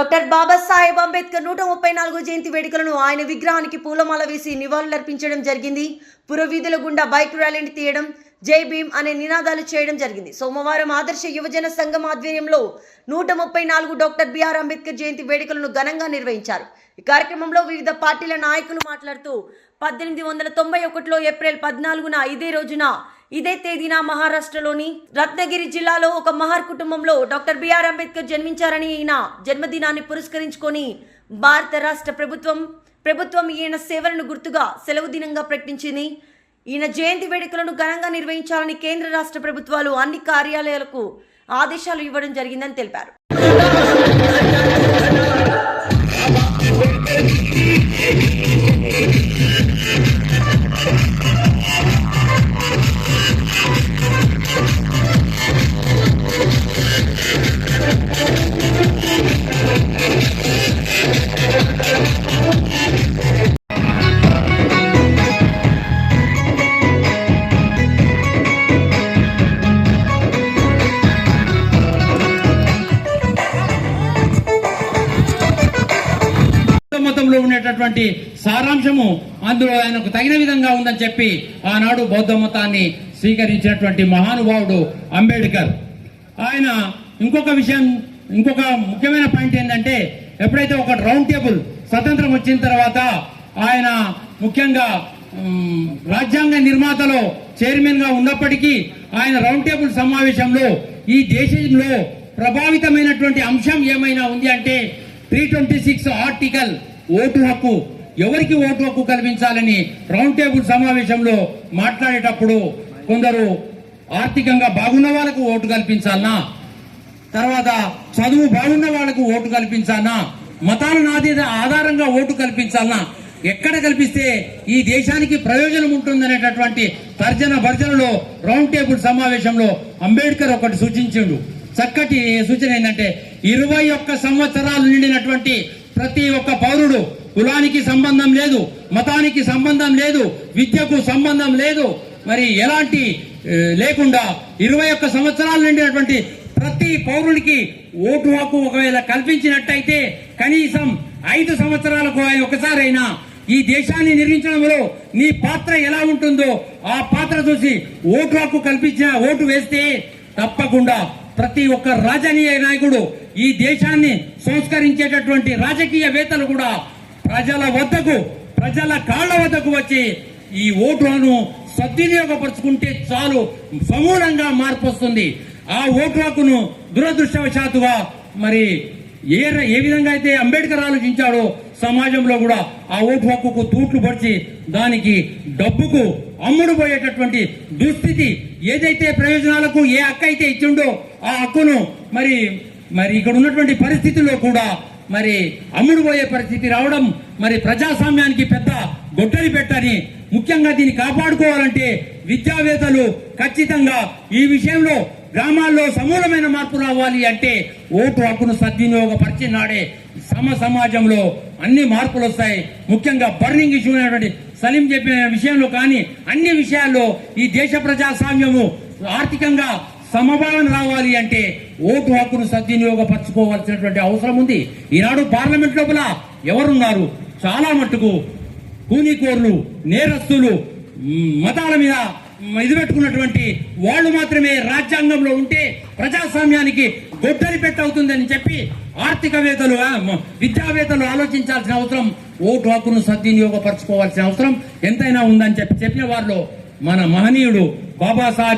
Doctor Babasaheb Ambedkar నూట ముప్పై నాలుగు జయంతి వేడుకలను ఆయన విగ్రహానికి పూలమాల వేసి నివాళులర్పించడం జరిగింది. పురవీధుల గుండా బైక్ ర్యాలీని తీయడం జై భీమ్ అనే నినాదాలు చేయడం జరిగింది. సోమవారం ఆదర్శ యువజన సంఘం ఆధ్వర్యంలో నూట ముప్పై నాలుగు డాక్టర్ బిఆర్ అంబేద్కర్ జయంతి వేడుకలను ఘనంగా నిర్వహించారు. ఈ కార్యక్రమంలో వివిధ పార్టీల నాయకులు మాట్లాడుతూ పద్దెనిమిది వందల తొంభై ఒకటిలో ఏప్రిల్ పద్నాలుగున ఇదే రోజున ఇదే తేదీన మహారాష్ట్రలోని రత్నగిరి జిల్లాలో ఒక మహార్ కుటుంబంలో డాక్టర్ బిఆర్ అంబేద్కర్ జన్మించారని ఈయన జన్మదినాన్ని పురస్కరించుకొని భారత రాష్ట్ర ప్రభుత్వం ప్రభుత్వం ఈయన సేవలను గుర్తుగా సెలవు దినంగా ప్రకటించింది. ఈయన జయంతి వేడుకలను ఘనంగా నిర్వహించాలని కేంద్ర రాష్ట్ర ప్రభుత్వాలు అన్ని కార్యాలయాలకు ఆదేశాలు ఇవ్వడం జరిగిందని తెలిపారు. బౌద్ధ మతంలో ఉండేటటువంటి సారాంశము అందులో ఆయనకు తగిన విధంగా ఉందని చెప్పి ఆనాడు బౌద్ధ మతాన్ని స్వీకరించినటువంటి మహానుభావుడు అంబేద్కర్ ఆయన ఇంకొక విషయం ఇంకొక ముఖ్యమైన పాయింట్ ఏంటంటే ఎప్పుడైతే ఒక రౌండ్ టేబుల్ స్వతంత్రం వచ్చిన తర్వాత ఆయన ముఖ్యంగా రాజ్యాంగ నిర్మాతలో చైర్మన్గా ఉన్నప్పటికీ ఆయన రౌండ్ టేబుల్ సమావేశంలో ఈ దేశంలో ప్రభావితమైనటువంటి అంశం ఏమైనా ఉంది అంటే three twenty six article vote హక్కు ఎవరికి ఓటు హక్కు కల్పించాలని రౌండ్ టేబుల్ సమావేశంలో మాట్లాడేటప్పుడు కొందరు ఆర్థికంగా బాగున్న వాళ్ళకు ఓటు కల్పించాలనా తర్వాత చదువు బాగున్న వాళ్ళకు ఓటు కల్పించాలనా మతాల నాది ఆధారంగా ఓటు కల్పించాలనా ఎక్కడ కల్పిస్తే ఈ దేశానికి ప్రయోజనం ఉంటుందనేటటువంటి తర్జన భర్జనలో రౌండ్ టేబుల్ సమావేశంలో అంబేద్కర్ ఒకటి సూచించిండు. చక్కటి సూచన ఏంటంటే ఇరవై ఒక్క సంవత్సరాలు నిండినటువంటి ప్రతి ఒక్క పౌరుడు కులానికి సంబంధం లేదు మతానికి సంబంధం లేదు విద్యకు సంబంధం లేదు. మరి ఎలాంటి లేకుండా ఇరవై ఒక్క సంవత్సరాలు నిండినటువంటి ప్రతి పౌరునికి ఓటు హక్కు ఒకవేళ కల్పించినట్టయితే కనీసం ఐదు సంవత్సరాలకు ఒకసారైనా ఈ దేశాన్ని నిర్మించడంలో నీ పాత్ర ఎలా ఉంటుందో ఆ పాత్ర చూసి ఓటు హక్కు కల్పించిన ఓటు వేస్తే తప్పకుండా ప్రతి ఒక్క రాజకీయ నాయకుడు ఈ దేశాన్ని సంస్కరించేటటువంటి రాజకీయవేత్తలు కూడా ప్రజల వద్దకు ప్రజల కాళ్ళ వద్దకు వచ్చి ఈ ఓటులను సద్వినియోగపరుచుకుంటే చాలు సమూలంగా మార్పు వస్తుంది ఆ ఓటు హక్కును దురదృష్టవశాత్తుగా మరి ఏ ఏ విధంగా అయితే అంబేద్కర్ ఆలోచించాడో సమాజంలో కూడా ఆ ఓటు హక్కుకు తూట్లు పడిచి దానికి డబ్బుకు అమ్ముడు పోయేటటువంటి దుస్థితి ఏదైతే ప్రయోజనాలకు ఏ హక్కు అయితే ఇచ్చిండో ఆ హక్కును మరి మరి ఇక్కడ ఉన్నటువంటి పరిస్థితుల్లో కూడా మరి అమ్ముడు పోయే పరిస్థితి రావడం మరి ప్రజాస్వామ్యానికి పెద్ద గొడ్డలి పెట్టని ముఖ్యంగా దీన్ని కాపాడుకోవాలంటే విద్యావేత్తలు ఖచ్చితంగా ఈ విషయంలో గ్రామాల్లో సమూలమైన మార్పు రావాలి అంటే ఓటు హక్కును సద్వినియోగపరిచి నాడే సమ సమాజంలో అన్ని మార్పులు వస్తాయి. ముఖ్యంగా బర్నింగ్ ఇష్యూ అయినటువంటి సలీం చెప్పిన విషయంలో కానీ అన్ని విషయాల్లో ఈ దేశ ప్రజాస్వామ్యము ఆర్థికంగా సమభావన రావాలి అంటే ఓటు హక్కును సద్వినియోగపరచుకోవాల్సినటువంటి అవసరం ఉంది. ఈనాడు పార్లమెంట్ లోపల ఎవరున్నారు? చాలా మట్టుకు కూనీకోర్లు నేరస్తులు మతాల మీద ఇది పెట్టుకున్నటువంటి వాళ్ళు మాత్రమే రాజ్యాంగంలో ఉంటే ప్రజాస్వామ్యానికి గొడ్డలి పెట్టవుతుందని చెప్పి ఆర్థికవేత్తలు విద్యావేత్తలు ఆలోచించాల్సిన అవసరం ఓటు హక్కును సద్వినియోగపరచుకోవాల్సిన అవసరం ఎంతైనా ఉందని చెప్పి చెప్పిన వారిలో మన మహనీయుడు బాబాసాహెబ్